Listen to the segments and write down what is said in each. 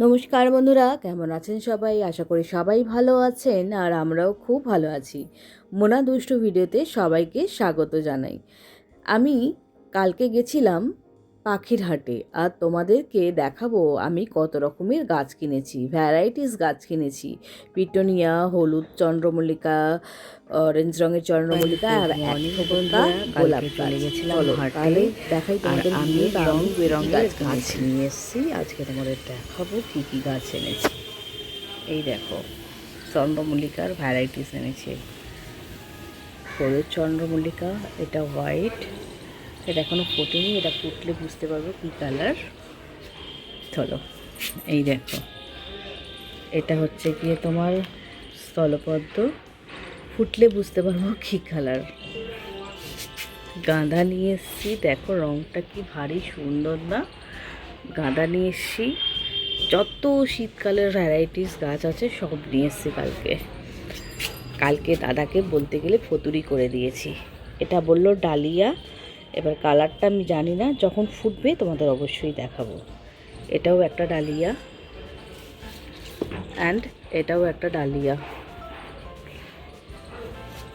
নমস্কার বন্ধুরা, কেমন আছেন সবাই? আশা করি সবাই ভালো আছেন আর আমরাও খুব ভালো আছি। মোনা দুষ্টু ভিডিওতে সবাইকে স্বাগত জানাই। আমি কালকে গেছিলাম পাখির হাটে। আর তোমাদেরকে দেখাবো আমি কত রকমের গাছ কিনেছি ভ্যারাইটিস গাছ কিনেছি। পিটনিয়া হলুদ চন্দ্রমল্লিকা অরেঞ্জ রঙের চন্দ্রমল্লিকা আর Morning এক গোলাপ চলে গাছ। গেছিলাম হাটে। দেখাই তোমাদের আমি রং গাছ নিয়ে এসেছি। আজকে তোমাদের দেখাবো কী কী গাছ এনেছি। এই দেখো চন্দ্রমল্লিকার ভ্যারাইটিস এনেছি। হলুদ চন্দ্রমল্লিকা এটা হোয়াইট এটা এখনও ফোটেনি, এটা ফুটলে বুঝতে পারব কী কালার। চলো, এই দেখো। এটা হচ্ছে গিয়ে তোমার স্থলপদ্ম। ফুটলে বুঝতে পারব কী কালার। গাঁদা নিয়ে এসেছি, দেখো রঙটা কি ভারী সুন্দর না। গাঁদা নিয়ে এসেছি, যত শীতকালের ভ্যারাইটিস গাছ আছে, সব নিয়ে এসেছি কালকে। কালকে দাদাকে বলতে গেলে ফতুরি করে দিয়েছি। এটা বলল ডালিয়া এবার কালারটা আমি জানি না, যখন ফুটবে তোমাদের অবশ্যই দেখাবো। এটাও একটা ডালিয়া। অ্যান্ড এটাও একটা ডালিয়া।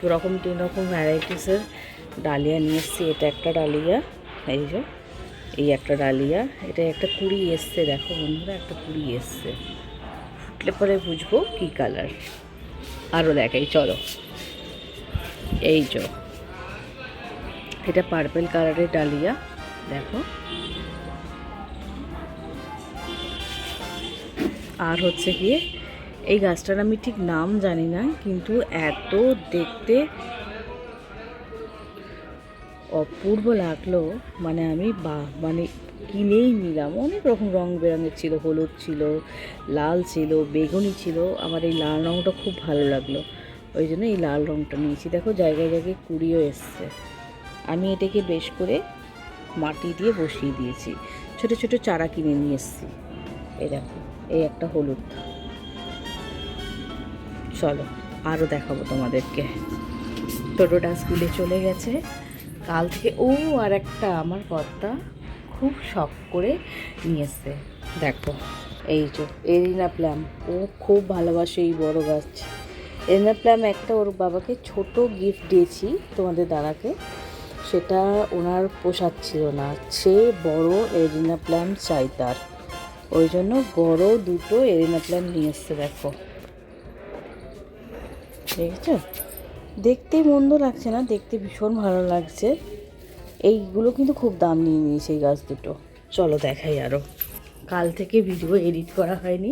রকম তিন রকম ভ্যারাইটিসের ডালিয়া নিয়ে এসেছি। এটা একটা ডালিয়া, এই যে, এই একটা ডালিয়া। এটা একটা কুড়ি এসছে, দেখো বন্ধুরা, একটা কুড়ি এসছে। ফুটলে পরে বুঝব কী কালার আরও দেখাই, চলো। এই যে। এটা পার্পেল কালারের ডালিয়া, দেখো। আর হচ্ছে গিয়ে, এই গাছটার আমি ঠিক নাম জানি না, কিন্তু এত দেখতে অপূর্ব লাগল। মানে আমি বা মানে কিনেই নিলাম। অনেক রকম রং বেরঙের ছিল, হলুদ ছিল, লাল ছিল, বেগুনি ছিল। আমার এই লাল রঙটা খুব ভালো লাগল। ওই জন্য এই লাল রঙটা নিয়েছি। দেখো, জায়গায় জায়গায় কুড়িও এসছে। আমি এটাকে বেশ করে মাটি দিয়ে বসিয়ে দিয়েছি। ছোট ছোট চারা কিনে নিয়ে এসেছি। এই দেখো, এই একটা হলুদ চলো আরও দেখাবো তোমাদেরকে। টোটোটা স্কুলে চলে গেছে। কাল থেকে, ও আর একটা আমার কর্তা খুব শখ করে নিয়ে দেখো, এই যে, এরিনা প্ল্যাম ও খুব ভালোবাসে এই বড় গাছ। এরিনা প্ল্যাম একটা ওর বাবাকে ছোট গিফট দিয়েছি তোমাদের দাদাকে। সেটা ওনার পোষাচ্ছিল না। সে বড় এরিনা প্ল্যাম চাই তার। ওই জন্য বড় দুটো এরিনা প্ল্যাম নিয়ে এসছে, দেখো। দেখেছ? দেখতে মন্দ লাগছে না, দেখতে ভীষণ ভালো লাগছে। এইগুলো কিন্তু খুব দাম নিয়ে নিয়েছে এই গাছ দুটো। চলো দেখাই আরও কাল থেকে ভিডিও এডিট করা হয়নি।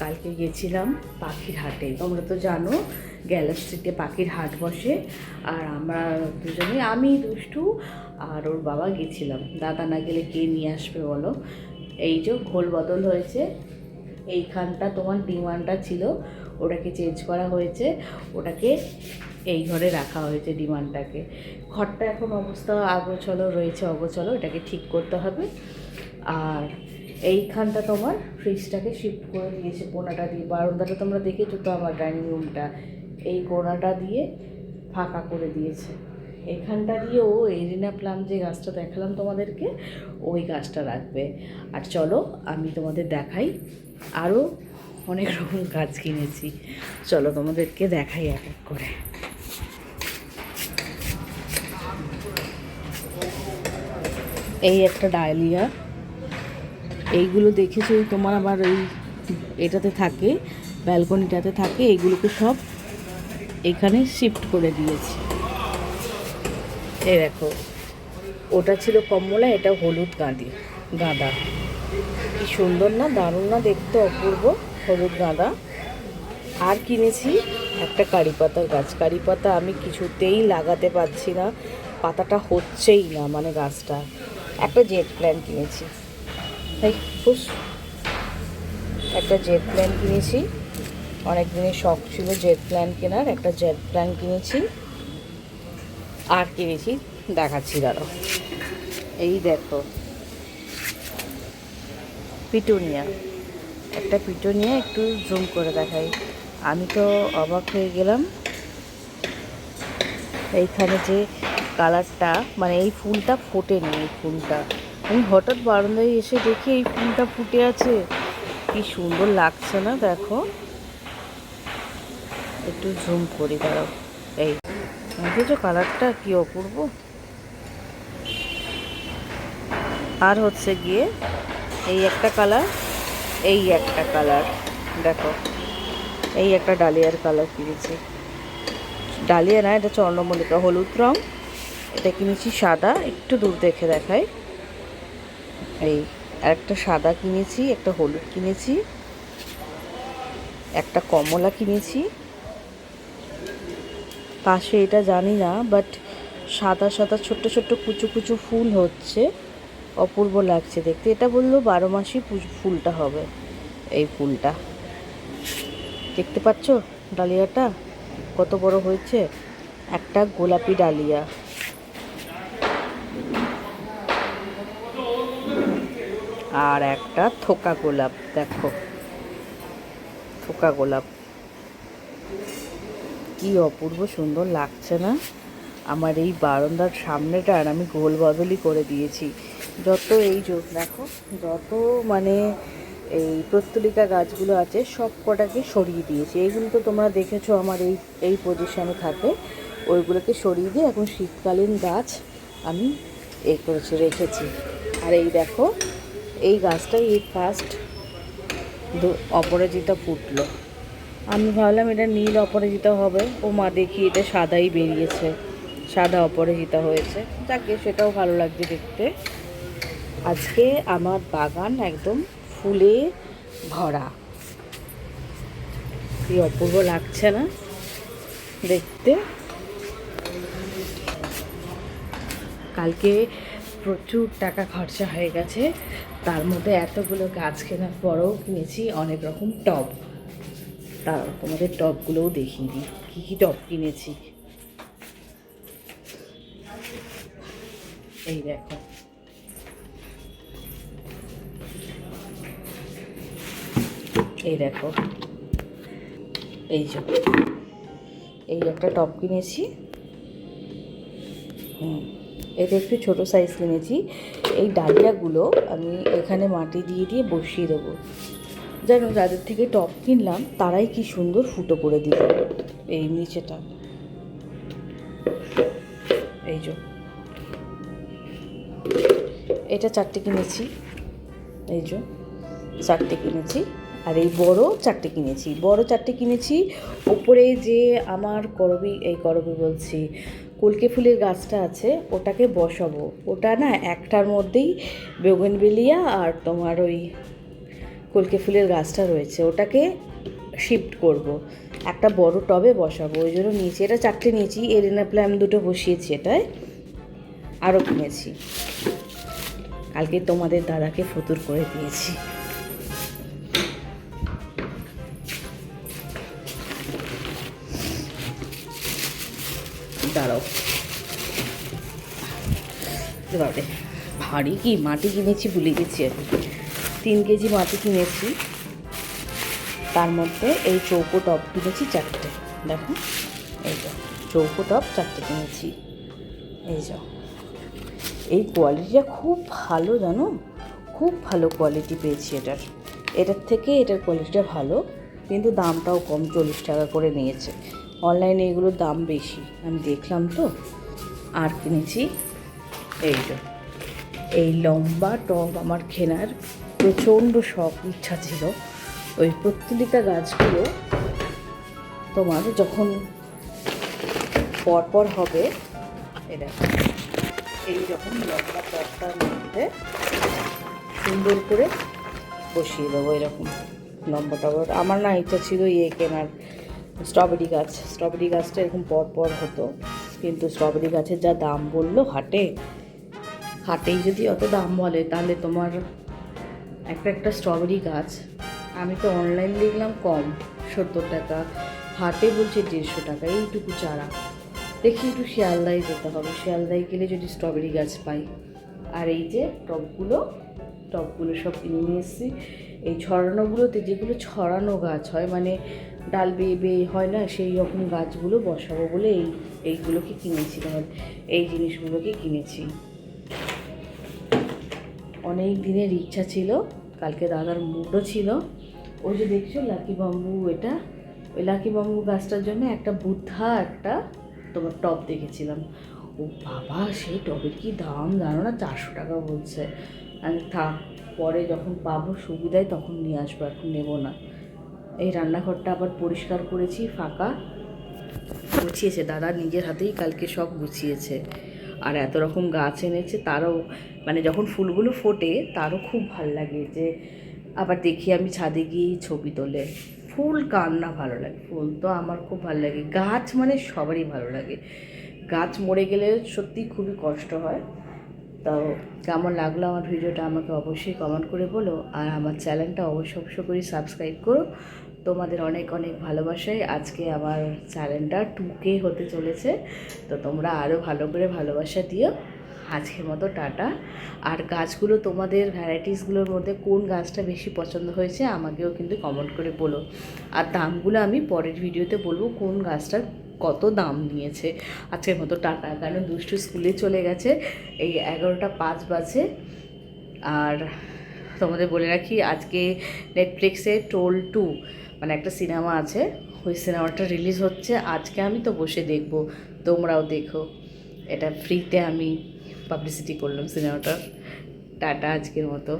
কালকে গেছিলাম পাখির হাটে। তোমরা তো জানো গ্যালাক্সিতে পাখির হাট বসে, আর আমরা দুজনে, আমি, দুষ্টু আর ওর বাবা গেছিলাম। দাদা না গেলে কে নিয়ে আসবে বলো? এই যে ঘোল বদল হয়েছে। এইখানটা তোমার ডিমান্ডটা ছিল, ওটাকে চেঞ্জ করা হয়েছে, ওটাকে এই ঘরে রাখা হয়েছে ডিমান্ডটাকে। ঘরটা এখন অবস্থা আগোছলো, রয়েছে অগোছলো, এটাকে ঠিক করতে হবে। আর এইখানটা তোমার ফ্রিজটাকে শিফট করে দিয়েছে কোনাটা দিয়ে। বারান্দাটা তোমরা দেখেছ তো আমার ডাইনিং রুমটা এই কোনাটা দিয়ে ফাঁকা করে দিয়েছে। এখানটা দিয়ে ও এরিনা প্লাম যে গাছটা দেখালাম তোমাদেরকে, ওই গাছটা রাখবে। আর চলো, আমি তোমাদের দেখাই। আরও অনেক রকম গাছ কিনেছি। চলো তোমাদেরকে দেখাই এক এক করে। এই একটা ডায়লিয়া। এইগুলো দেখেছ? তোমার আবার ওই এটাতে থাকে, ব্যালকনিটাতে থাকে এইগুলোকে সব এখানে শিফট করে দিয়েছি। এই দেখো, ওটা ছিল কমলা, এটা হলুদ গাঁদি, গাঁদা। কি সুন্দর না, দারুণ না দেখতে অপূর্ব, হলুদ গাঁদা। আর কিনেছি একটা কারি পাতার গাছ কারি পাতা আমি কিছুতেই লাগাতে পারছি না, পাতাটা হচ্ছেই না মানে গাছটা। একটা জেট প্ল্যান কিনেছি। ফুস। একটা জেট প্ল্যান কিনেছি। অনেক দিনের শখ ছিল জেট প্ল্যান কেনার, একটা জেট প্ল্যান কিনেছি। আর কিনেছি, দেখাচ্ছি দাঁড়ো এই দেখো। পিটুনিয়া। একটা পিটুনিয়া একটু জুম করে দেখাই। আমি তো অবাক হয়ে গেলাম। এইখানে যে কালারটা মানে এই ফুলটা ফোটেনি, এই ফুলটা। আমি হঠাৎ বারান্দায় এসে দেখি এই ফুলটা ফুটে আছে। কি সুন্দর লাগছে না, দেখো। একটু জুম করি, দাঁড়াও। এই, দেখেছ কালারটা কি অপূর্ব? আর হচ্ছে গিয়ে এই একটা কালার এই একটা কালার দেখো। এই একটা ডালিয়ার কালার কিনেছি। ডালিয়া না, এটা চন্দ্রমল্লিকা হলুদ রং। এটা কিনেছি সাদা, একটু দূর দেখে দেখাই। এই একটা সাদা কিনেছি, একটা হলুদ কিনেছি। একটা কমলা কিনেছি। পাশে এটা জানি না বাট সাদা সাদা ছোট্ট ছোট্ট কুচু কুচু ফুল হচ্ছে, অপূর্ব লাগছে দেখতে। এটা বলল বারো মাসই ফুলটা হবে, এই ফুলটা। দেখতে পাচ্ছ ডালিয়াটা? কত বড় হয়েছে? একটা গোলাপি ডালিয়া। আর একটা থোকা গোলাপ, দেখো। থোকা গোলাপ। কি অপূর্ব সুন্দর লাগছে না? আমার এই বারান্দার সামনেটা আর আমি গোল বদলই করে দিয়েছি। যত এই যোগ দেখো, যত মানে এই প্রস্তলিকা গাছগুলো আছে, সব কটাকে সরিয়ে দিয়েছি। এইগুলো তো তোমরা দেখেছ আমার এই এই পজিশনে থাকে। ওইগুলোকে সরিয়ে দিয়ে এখন শীতকালীন গাছ আমি এ করেছি, রেখেছি। আর এই দেখো, এই গাছটাই এই ফার্স্ট অপরাজিতা ফুটলো। আমি ভাবলাম এটা নীল অপরাজিতা হবে। ও মা দেখি এটা সাদাই বেরিয়েছে। সাদা অপরাজিতা হয়েছে। যাকে সেটাও ভালো লাগছে দেখতে। আজকে আমার বাগান একদম ফুলে ভরা। কি অপূর্ব লাগছে না? দেখতে। কালকে প্রচুর টাকা খরচা হয়ে গেছে। তার মধ্যে এতগুলো গাছ কেনার পরেও কিনেছি অনেক রকম টব। তা তোমাদের টবগুলোও দেখিয়ে দিই। কী কী টব কিনেছি? এই দেখো। এই দেখো। এই যে। এই একটা টপ কিনেছি। হুম। এটা একটু ছোটো সাইজ কিনেছি। এই ডালিয়াগুলো আমি এখানে মাটি দিয়ে দিয়ে বসিয়ে দেবো। জানো যাদের থেকে টপ কিনলাম, তারাই কি সুন্দর ফুটো করে দিল। এই নিচেটা। এই যে। এটা চারটে কিনেছি। এই যে, চারটে কিনেছি। আর এই বড় চারটে কিনেছি। বড় চারটে কিনেছি, ওপরে যে আমার করবি, এই করবি বলছি, কলকে ফুলের গাছটা আছে, ওটাকে বসাবো। ওটা না একটার মধ্যেই বেগুনবেলিয়া আর তোমার ওই কলকে ফুলের গাছটা রয়েছে, ওটাকে শিফট করব। একটা বড় টবে বসাবো, ওই জন্য নিয়েছি। এটা চারটে নিয়েছি এরিনা প্ল্যাম দুটো বসিয়েছি এটায় আরও কিনেছি। কালকে তোমাদের দাদাকে ফতুর করে দিয়েছি। দাঁড়াও। ভারী কি, মাটি কিনেছি ভুলে গেছি আমি। তিন কেজি মাটি কিনেছি। তার মধ্যে এই চৌকো টপ কিনেছি চারটে। দেখো, এই যা চৌকো টপ চারটে কিনেছি। এই যা, এই কোয়ালিটিটা খুব ভালো জানো? খুব ভালো কোয়ালিটি পেয়েছি এটার। এটার থেকে এটার কোয়ালিটিটা ভালো, কিন্তু দামটাও কম, চল্লিশ টাকা করে নিয়েছে। অনলাইনে এগুলোর দাম বেশি। আমি দেখলাম তো, আর কিনেছি, এই যে, এই লম্বা টব আমার কেনার প্রচণ্ড শখ, ইচ্ছা ছিল। ওই প্রত্যলিকা গাছগুলো তোমার যখন পরপর হবে এটা এই যখন লম্বা টবটার মধ্যে সুন্দর করে বসিয়ে দেবো এরকম লম্বা টব আমার না ইচ্ছা ছিল ইয়ে কেনার স্ট্রবেরি গাছ, স্ট্রবেরি গাছটা এরকম পর পর হতো, কিন্তু স্ট্রবেরি গাছের যা দাম বলল হাটে, হাটেই যদি অত দাম বলে, তাহলে তোমার একটা একটা স্ট্রবেরি গাছ। আমি তো অনলাইন দেখলাম কম, সত্তর টাকা। হাটে বলছে দেড়শো টাকা, এইটুকু চারা। দেখি একটু শিয়ালদায় যেতে হবে। শিয়ালদায় গেলে যদি স্ট্রবেরি গাছ পাই। আর এই যে টবগুলো টবগুলো সব কিনে নিয়ে এসেছি। এই ছড়ানোগুলোতে যেগুলো ছড়ানো গাছ হয় মানে ডাল বেয়ে বেয়ে হয় না, সেই রকম গাছগুলো বসাবো বলে এই, এইগুলোকে কিনেছি। তাহলে এই জিনিসগুলোকে কিনেছি। অনেক দিনের ইচ্ছা ছিল কালকে দাদার মুডও ছিল। ওই যে দেখছ লাকি বাম্বু এটা? ওই লাকি বাম্বু গাছটার জন্য একটা বুদ্ধা একটা তোমার টব দেখেছিলাম। ও বাবা, সেই টবের কি দাম? জানো না, চারশো টাকা বলছে। আমি থাক, পরে যখন পাবো সুবিধায় তখন নিয়ে আসব, এখন নেব না। এই রান্নাঘরটা আবার পরিষ্কার করেছি, ফাঁকা। গুছিয়েছে, দাদা নিজের হাতেই কালকে সব গুছিয়েছে। আর এত রকম গাছ এনেছে, তারও মানে যখন ফুলগুলো ফোটে, তারও খুব ভালো লাগে যে, আবার দেখি আমি ছাদে গিয়ে ছবি তোলে। ফুল কার না ভালো লাগে? ফুল তো আমার খুব ভালো লাগে। গাছ মানে সবারই ভালো লাগে। গাছ মরে গেলে সত্যি খুবই কষ্ট হয়। তো কেমন লাগল আমার ভিডিওটা আমাকে অবশ্যই কমেন্ট করে বলো। আর আমার চ্যানেলটা অবশ্যই অবশ্যই করে সাবস্ক্রাইব করো। তোমাদের অনেক অনেক ভালোবাসায় আজকে আমার চ্যানেলটা টুকে হতে চলেছে। তো তোমরা আরও ভালো করে ভালোবাসা দিও। আজকের মতো টাটা। আর গাছগুলো তোমাদের ভ্যারাইটিসগুলোর মধ্যে কোন গাছটা বেশি পছন্দ হয়েছে আমাকেও কিন্তু কমেন্ট করে বলো। আর দামগুলো আমি পরের ভিডিওতে বলব কোন গাছটার কত দাম নিয়েছে। আজকের মতো টাটা। কারণ দুষ্টু স্কুলে চলে গেছে। এই এগারোটা পাঁচ বাজে। আর তোমাদের বলে রাখি, আজকে নেটফ্লিক্সে টোল টু মানে একটা সিনেমা আছে, ওই সিনেমাটা রিলিজ হচ্ছে, আজকে আমি তো বসে দেখব, তোমরাও দেখো। এটা ফ্রিতে আমি পাবলিসিটি করলাম সিনেমাটার টাটা আজকের মতো।